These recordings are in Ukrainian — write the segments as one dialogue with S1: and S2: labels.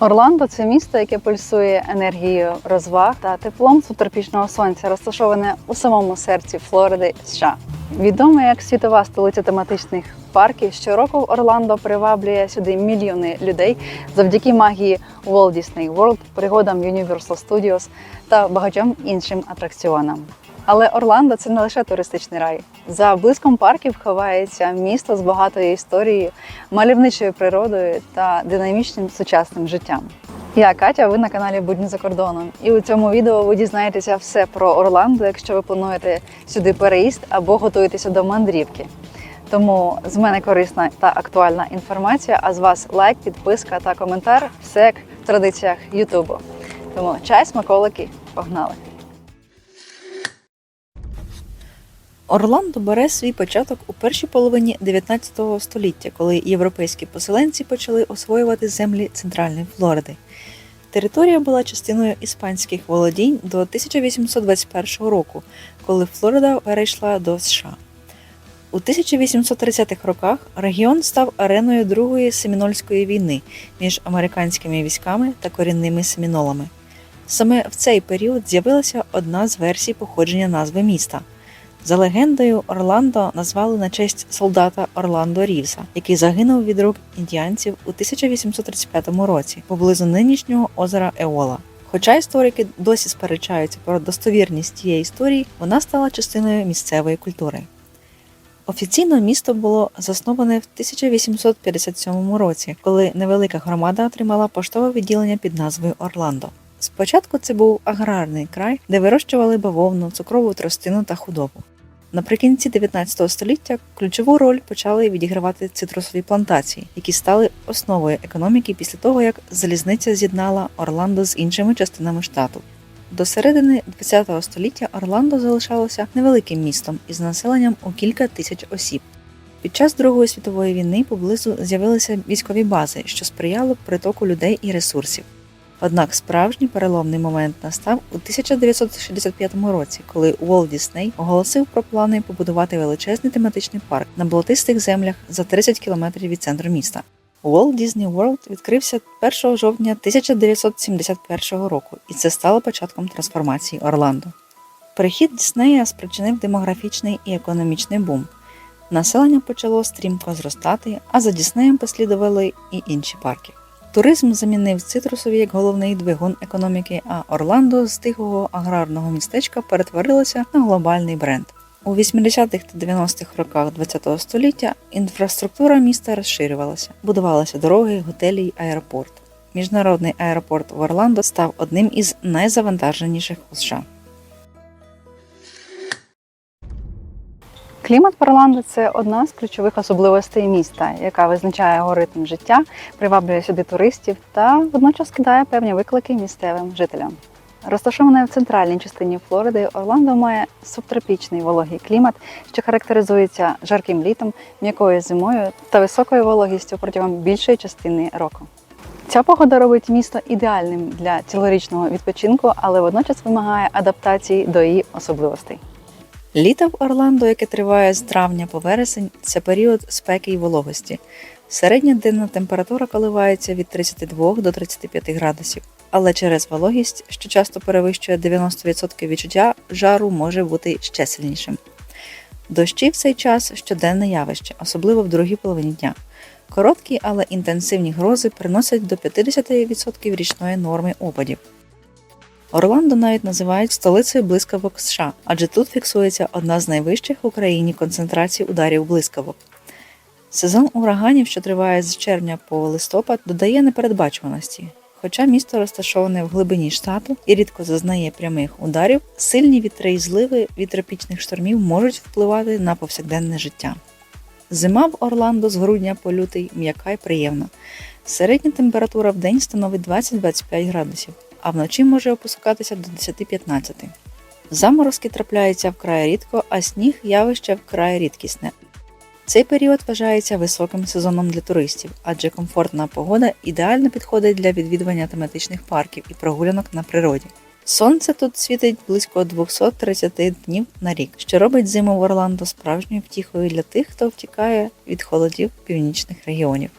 S1: Орландо це місто, яке пульсує енергією розваг та теплом субтропічного сонця, розташоване у самому серці Флориди, США. Відоме як світова столиця тематичних парків, щороку Орландо приваблює сюди мільйони людей завдяки магії Walt Disney World, пригодам Universal Studios та багатьом іншим атракціонам. Але Орландо це не лише туристичний рай. За блиском парків ховається місто з багатою історією, мальовничою природою та динамічним сучасним життям. Я Катя, ви на каналі Будні за кордоном. І у цьому відео ви дізнаєтеся все про Орландо, якщо ви плануєте сюди переїзд або готуєтеся до мандрівки. Тому з мене корисна та актуальна інформація, а з вас лайк, підписка та коментар. Все як в традиціях Ютубу. Тому чай, смаколики, погнали!
S2: Орландо бере свій початок у першій половині 19 століття, коли європейські поселенці почали освоювати землі Центральної Флориди. Територія була частиною іспанських володінь до 1821 року, коли Флорида перейшла до США. У 1830-х роках регіон став ареною Другої Семінольської війни між американськими військами та корінними семінолами. Саме в цей період з'явилася одна з версій походження назви міста. За легендою, Орландо назвали на честь солдата Орландо Рівса, який загинув від рук індіанців у 1835 році поблизу нинішнього озера Еола. Хоча історики досі сперечаються про достовірність тієї історії, вона стала частиною місцевої культури. Офіційно місто було засноване в 1857 році, коли невелика громада отримала поштове відділення під назвою Орландо. Спочатку це був аграрний край, де вирощували бавовну, цукрову тростину та худобу. Наприкінці 19 століття ключову роль почали відігравати цитрусові плантації, які стали основою економіки після того, як залізниця з'єднала Орландо з іншими частинами штату. До середини ХХ століття Орландо залишалося невеликим містом із населенням у кілька тисяч осіб. Під час Другої світової війни поблизу з'явилися військові бази, що сприяло притоку людей і ресурсів. Однак справжній переломний момент настав у 1965 році, коли Уолт Дісней оголосив про плани побудувати величезний тематичний парк на болотистих землях за 30 кілометрів від центру міста. Walt Disney World відкрився 1 жовтня 1971 року, і це стало початком трансформації Орландо. Перехід Діснея спричинив демографічний і економічний бум. Населення почало стрімко зростати, а за Діснеєм послідували і інші парки. Туризм замінив цитрусові як головний двигун економіки, а Орландо з тихого аграрного містечка перетворилося на глобальний бренд. У 80-х та 90-х роках ХХ століття інфраструктура міста розширювалася, будувалися дороги, готелі й аеропорт. Міжнародний аеропорт в Орландо став одним із найзавантаженіших у США.
S1: Клімат в Орландо – це одна з ключових особливостей міста, яка визначає його ритм життя, приваблює сюди туристів та водночас кидає певні виклики місцевим жителям. Розташоване в центральній частині Флориди, Орландо має субтропічний вологий клімат, що характеризується жарким літом, м'якою зимою та високою вологістю протягом більшої частини року. Ця погода робить місто ідеальним для цілорічного відпочинку, але водночас вимагає адаптації до її особливостей.
S2: Літо в Орландо, яке триває з травня по вересень, це період спеки і вологості. Середня денна температура коливається від 32 до 35 градусів, але через вологість, що часто перевищує 90% відчуття, жару може бути ще сильнішим. Дощі в цей час щоденне явище, особливо в другій половині дня. Короткі, але інтенсивні грози приносять до 50% річної норми опадів. Орландо навіть називають столицею блискавок США, адже тут фіксується одна з найвищих в Україні концентрацій ударів блискавок. Сезон ураганів, що триває з червня по листопад, додає непередбачуваності. Хоча місто розташоване в глибині штату і рідко зазнає прямих ударів, сильні вітри і зливи від тропічних штормів можуть впливати на повсякденне життя. Зима в Орландо з грудня по лютий м'яка й приємна. Середня температура в день становить 20-25 градусів, а вночі може опускатися до 10-15. Заморозки трапляються вкрай рідко, а сніг явище вкрай рідкісне. Цей період вважається високим сезоном для туристів, адже комфортна погода ідеально підходить для відвідування тематичних парків і прогулянок на природі. Сонце тут світить близько 230 днів на рік, що робить зиму в Орландо справжньою втіхою для тих, хто втікає від холодів північних регіонів.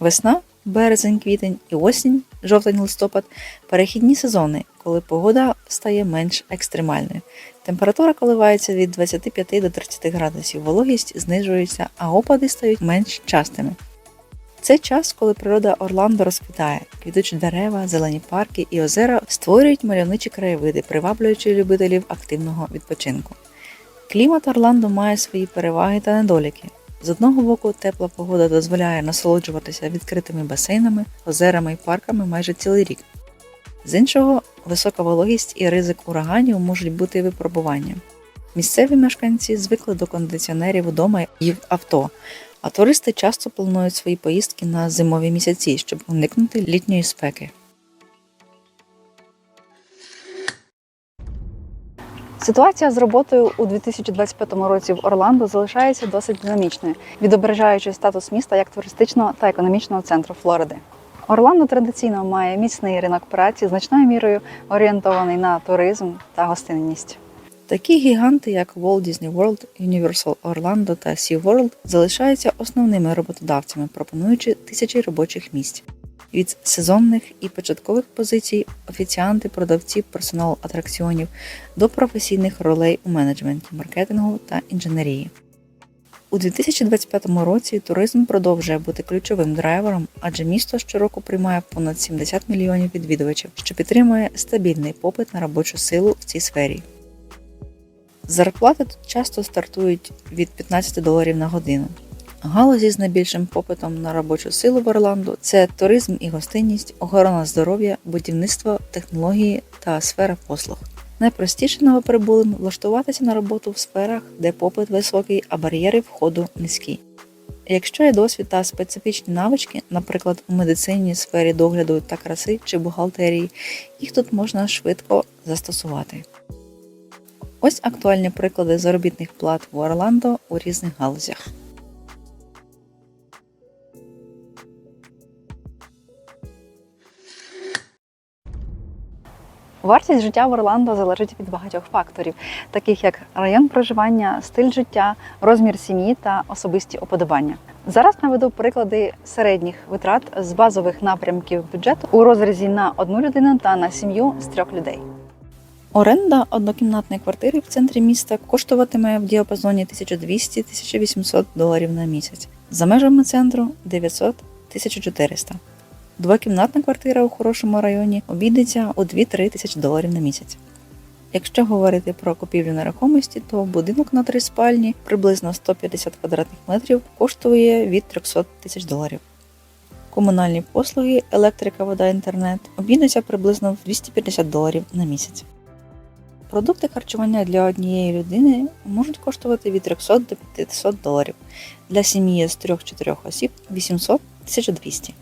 S2: Весна березень-квітень і осінь, жовтень-листопад перехідні сезони, коли погода стає менш екстремальною. Температура коливається від 25 до 30 градусів, вологість знижується, а опади стають менш частими. Це час, коли природа Орландо розквітає, квітучі дерева, зелені парки і озера створюють мальовничі краєвиди, приваблюючи любителів активного відпочинку. Клімат Орландо має свої переваги та недоліки. З одного боку, тепла погода дозволяє насолоджуватися відкритими басейнами, озерами і парками майже цілий рік. З іншого, висока вологість і ризик ураганів можуть бути випробуванням. Місцеві мешканці звикли до кондиціонерів удома і в авто, а туристи часто планують свої поїздки на зимові місяці, щоб уникнути літньої спеки.
S1: Ситуація з роботою у 2025 році в Орландо залишається досить динамічною, відображаючи статус міста як туристичного та економічного центру Флориди. Орландо традиційно має міцний ринок праці, значною мірою орієнтований на туризм та гостинність.
S2: Такі гіганти, як Walt Disney World, Universal Orlando та SeaWorld, залишаються основними роботодавцями, пропонуючи тисячі робочих місць. Від сезонних і початкових позицій офіціанти, продавці, персонал атракціонів до професійних ролей у менеджменті, маркетингу та інженерії. У 2025 році туризм продовжує бути ключовим драйвером, адже місто щороку приймає понад 70 мільйонів відвідувачів, що підтримує стабільний попит на робочу силу в цій сфері. Зарплати тут часто стартують від 15 доларів на годину. Галузі з найбільшим попитом на робочу силу в Орландо це туризм і гостинність, охорона здоров'я, будівництво, технології та сфера послуг. Найпростіше новоприбулим влаштуватися на роботу в сферах, де попит високий, а бар'єри входу низькі. Якщо є досвід та специфічні навички, наприклад, у медицині, сфері догляду та краси чи бухгалтерії, їх тут можна швидко застосувати. Ось актуальні приклади заробітних плат в Орландо у різних галузях.
S1: Вартість життя в Орландо залежить від багатьох факторів, таких як район проживання, стиль життя, розмір сім'ї та особисті уподобання. Зараз наведу приклади середніх витрат з базових напрямків бюджету у розрізі на одну людину та на сім'ю з трьох людей.
S2: Оренда однокімнатної квартири в центрі міста коштуватиме в діапазоні 1200-1800 доларів на місяць. За межами центру 900-1400. Двокімнатна квартира у хорошому районі обійдеться у 2-3 тисячі доларів на місяць. Якщо говорити про купівлю нерухомості, то будинок на три спальні приблизно 150 квадратних метрів коштує від 300 тисяч доларів. Комунальні послуги, електрика, вода, інтернет обійдуться приблизно в 250 доларів на місяць. Продукти харчування для однієї людини можуть коштувати від 300 до 500 доларів, для сім'ї з 3-4 осіб 800-1200.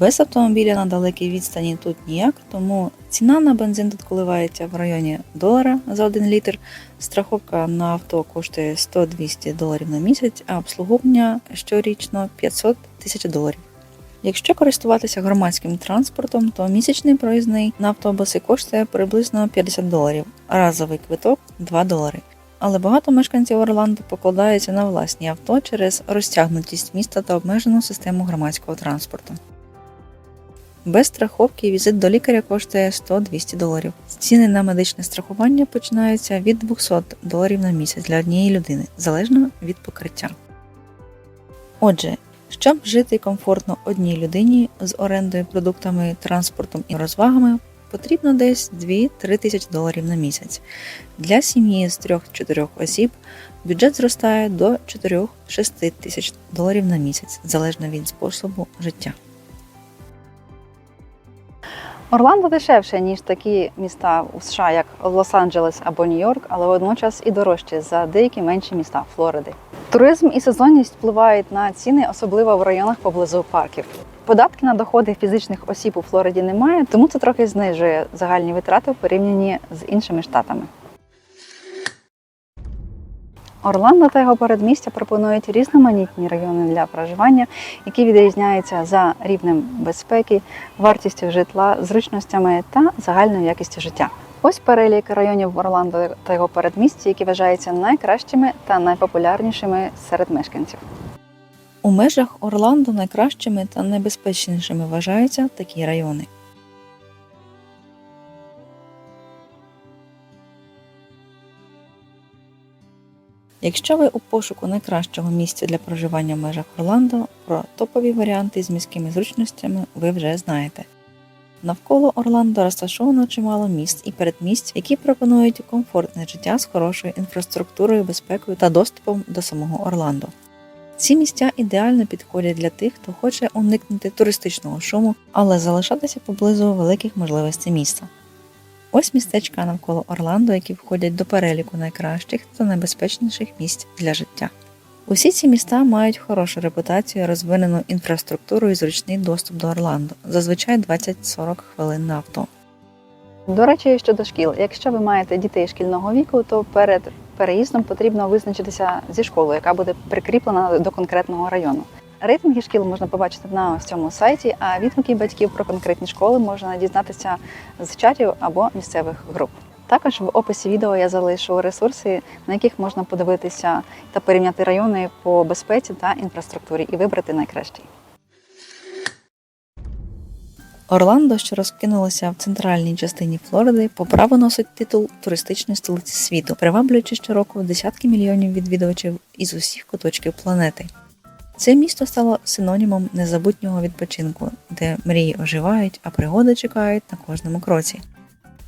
S2: Без автомобіля на далекій відстані тут ніяк, тому ціна на бензин тут коливається в районі долара за 1 літр. Страховка на авто коштує 100-200 доларів на місяць, а обслуговування щорічно 500 тисяч доларів. Якщо користуватися громадським транспортом, то місячний проїзний на автобуси коштує приблизно 50 доларів, разовий квиток 2 долари. Але багато мешканців Орландо покладаються на власні авто через розтягнутість міста та обмежену систему громадського транспорту. Без страховки візит до лікаря коштує 100-200 доларів. Ціни на медичне страхування починаються від 200 доларів на місяць для однієї людини, залежно від покриття. Отже, щоб жити комфортно одній людині з орендою, продуктами, транспортом і розвагами, потрібно десь 2-3 тисячі доларів на місяць. Для сім'ї з 3-4 осіб бюджет зростає до 4-6 тисяч доларів на місяць, залежно від способу життя.
S1: Орландо дешевше, ніж такі міста у США, як Лос-Анджелес або Нью-Йорк, але водночас і дорожче за деякі менші міста Флориди. Туризм і сезонність впливають на ціни, особливо в районах поблизу парків. Податки на доходи фізичних осіб у Флориді немає, тому це трохи знижує загальні витрати в порівнянні з іншими штатами. Орландо та його передмістя пропонують різноманітні райони для проживання, які відрізняються за рівнем безпеки, вартістю житла, зручностями та загальною якістю життя. Ось перелік районів Орландо та його передмісті, які вважаються найкращими та найпопулярнішими серед мешканців.
S2: У межах Орландо найкращими та найбезпечнішими вважаються такі райони. Якщо ви у пошуку найкращого місця для проживання в межах Орландо, про топові варіанти з міськими зручностями ви вже знаєте. Навколо Орландо розташовано чимало міст і передмість, які пропонують комфортне життя з хорошою інфраструктурою, безпекою та доступом до самого Орландо. Ці місця ідеально підходять для тих, хто хоче уникнути туристичного шуму, але залишатися поблизу великих можливостей міста. Ось містечка навколо Орландо, які входять до переліку найкращих та найбезпечніших місць для життя. Усі ці міста мають хорошу репутацію, розвинену інфраструктуру і зручний доступ до Орландо, зазвичай 20-40 хвилин на авто.
S1: До речі, щодо шкіл, якщо ви маєте дітей шкільного віку, то перед переїздом потрібно визначитися зі школою, яка буде прикріплена до конкретного району. Рейтинги шкіл можна побачити на ось цьому сайті, а відгуки батьків про конкретні школи можна дізнатися з чатів або місцевих груп. Також в описі відео я залишу ресурси, на яких можна подивитися та порівняти райони по безпеці та інфраструктурі і вибрати найкращий.
S2: Орландо, що розкинулося в центральній частині Флориди, по праву носить титул туристичної столиці світу, приваблюючи щороку десятки мільйонів відвідувачів із усіх куточків планети. Це місто стало синонімом незабутнього відпочинку, де мрії оживають, а пригоди чекають на кожному кроці.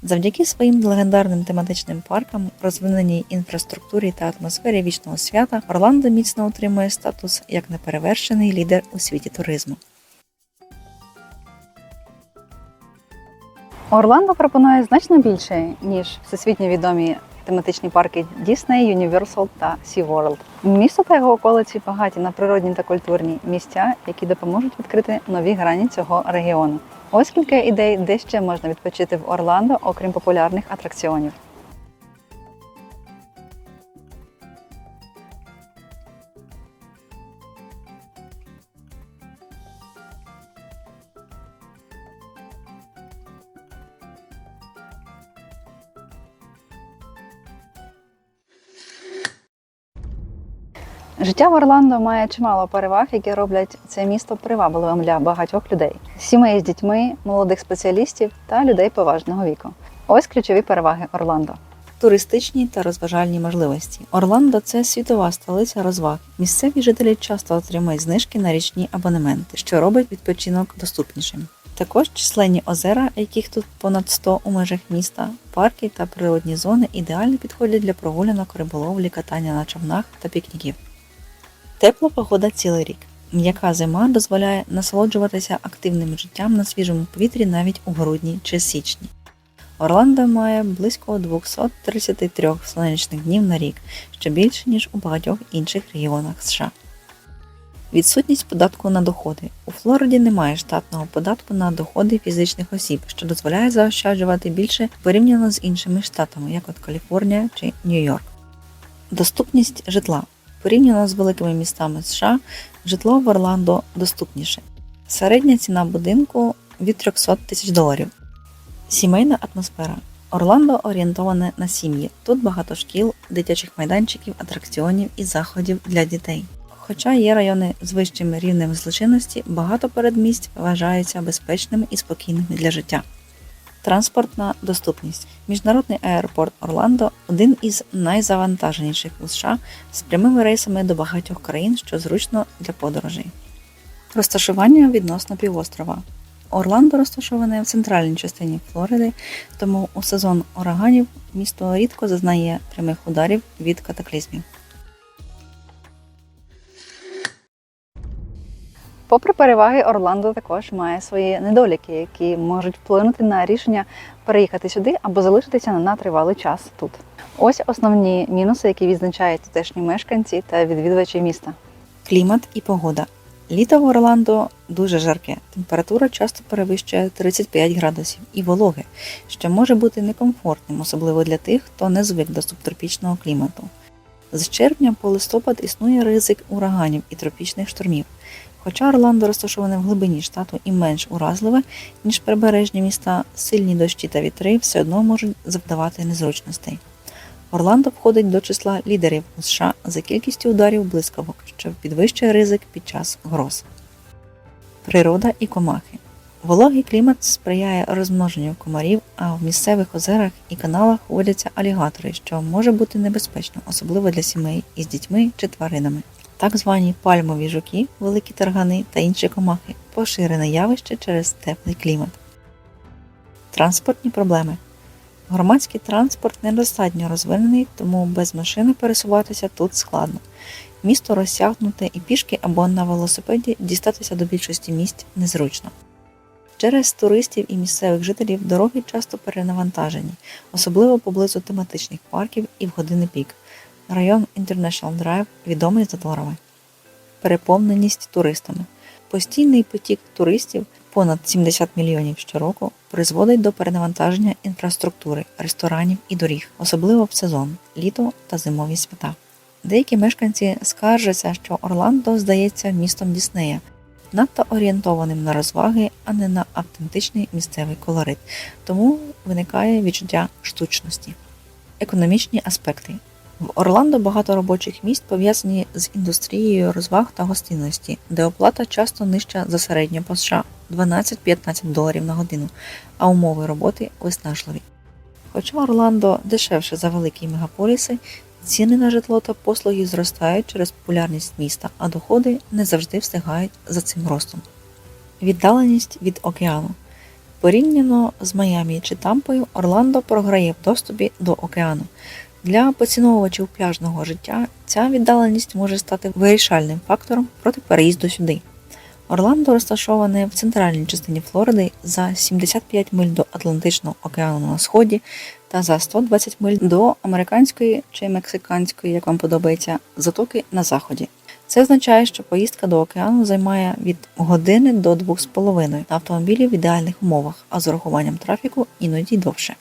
S2: Завдяки своїм легендарним тематичним паркам, розвиненій інфраструктурі та атмосфері вічного свята, Орландо міцно утримує статус як неперевершений лідер у світі туризму.
S1: Орландо пропонує значно більше, ніж всесвітньо відомі тематичні парки Disney, Universal та SeaWorld. Місто та його околиці багаті на природні та культурні місця, які допоможуть відкрити нові грані цього регіону. Ось кілька ідей, де ще можна відпочити в Орландо, окрім популярних атракціонів. Життя в Орландо має чимало переваг, які роблять це місто привабливим для багатьох людей: сімей з дітьми, молодих спеціалістів та людей поважного віку. Ось ключові переваги Орландо.
S2: Туристичні та розважальні можливості. Орландо це світова столиця розваг. Місцеві жителі часто отримують знижки на річні абонементи, що робить відпочинок доступнішим. Також численні озера, яких тут понад 100 у межах міста, парки та природні зони ідеально підходять для прогулянок, риболовлі, катання на човнах та пікніків. Тепла погода цілий рік. М'яка зима дозволяє насолоджуватися активним життям на свіжому повітрі навіть у грудні чи січні. Орландо має близько 233 сонячних днів на рік, що більше, ніж у багатьох інших регіонах США. Відсутність податку на доходи. У Флориді немає штатного податку на доходи фізичних осіб, що дозволяє заощаджувати більше порівняно з іншими штатами, як от Каліфорнія чи Нью-Йорк. Доступність житла. Порівняно з великими містами США, житло в Орландо доступніше. Середня ціна будинку від 300 тисяч доларів. Сімейна атмосфера. Орландо орієнтоване на сім'ї. Тут багато шкіл, дитячих майданчиків, атракціонів і заходів для дітей. Хоча є райони з вищим рівнем злочинності, багато передмість вважаються безпечними і спокійними для життя. Транспортна доступність. Міжнародний аеропорт Орландо один із найзавантаженіших у США з прямими рейсами до багатьох країн, що зручно для подорожей. Розташування відносно півострова. Орландо розташоване в центральній частині Флориди, тому у сезон ураганів місто рідко зазнає прямих ударів від катаклізмів.
S1: Попри переваги, Орландо також має свої недоліки, які можуть вплинути на рішення переїхати сюди або залишитися на тривалий час тут. Ось основні мінуси, які відзначають тутешні мешканці та відвідувачі міста.
S2: Клімат і погода. Літо в Орландо дуже жарке. Температура часто перевищує 35 градусів і вологе, що може бути некомфортним, особливо для тих, хто не звик до субтропічного клімату. З червня по листопад існує ризик ураганів і тропічних штормів. Хоча Орландо розташоване в глибині штату і менш уразливе, ніж прибережні міста, сильні дощі та вітри все одно можуть завдавати незручностей. Орландо входить до числа лідерів у США за кількістю ударів блискавок, що підвищує ризик під час гроз. Природа і комахи. Вологий клімат сприяє розмноженню комарів, а в місцевих озерах і каналах водяться алігатори, що може бути небезпечно, особливо для сімей із дітьми чи тваринами. Так звані пальмові жуки, великі таргани та інші комахи поширене явище через теплий клімат. Транспортні проблеми. Громадський транспорт недостатньо розвинений, тому без машини пересуватися тут складно. Місто розтягнуте і пішки або на велосипеді дістатися до більшості місць незручно. Через туристів і місцевих жителів дороги часто перенавантажені, особливо поблизу тематичних парків і в години пік. Район International Drive відомий заторами. Переповненість туристами. Постійний потік туристів понад 70 мільйонів щороку призводить до перенавантаження інфраструктури, ресторанів і доріг, особливо в сезон, літо та зимові свята. Деякі мешканці скаржаться, що Орландо здається містом Діснея, надто орієнтованим на розваги, а не на автентичний місцевий колорит, тому виникає відчуття штучності. Економічні аспекти. В Орландо багато робочих місць пов'язані з індустрією розваг та гостинності, де оплата часто нижча за середню по США 12-15 доларів на годину, а умови роботи виснажливі. Хоча Орландо дешевше за великі мегаполіси, ціни на житло та послуги зростають через популярність міста, а доходи не завжди встигають за цим ростом. Віддаленість від океану. Порівняно з Майамі чи Тампою, Орландо програє в доступі до океану. Для поціновувачів пляжного життя ця віддаленість може стати вирішальним фактором проти переїзду сюди. Орландо розташоване в центральній частині Флориди за 75 миль до Атлантичного океану на сході та за 120 миль до американської чи мексиканської, як вам подобається, затоки на заході. Це означає, що поїздка до океану займає від години до 2,5 на автомобілі в ідеальних умовах, а з урахуванням трафіку іноді довше.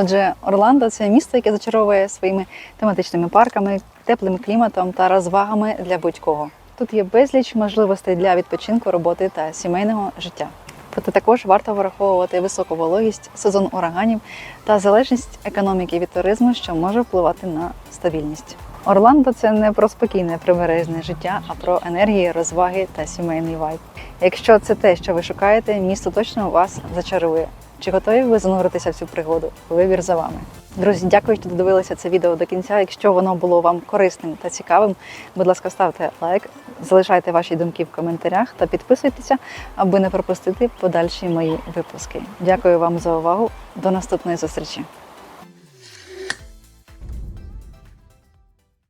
S1: Отже, Орландо це місто, яке зачаровує своїми тематичними парками, теплим кліматом та розвагами для будь-кого. Тут є безліч можливостей для відпочинку, роботи та сімейного життя. Проте також варто враховувати високу вологість, сезон ураганів та залежність економіки від туризму, що може впливати на стабільність. Орландо це не про спокійне прибережне життя, а про енергії, розваги та сімейний вайб. Якщо це те, що ви шукаєте, місто точно вас зачарує. Чи готові ви зануритися в цю пригоду? Вибір за вами. Друзі, дякую, що додивилися це відео до кінця. Якщо воно було вам корисним та цікавим, будь ласка, ставте лайк, залишайте ваші думки в коментарях та підписуйтеся, аби не пропустити подальші мої випуски. Дякую вам за увагу. До наступної зустрічі.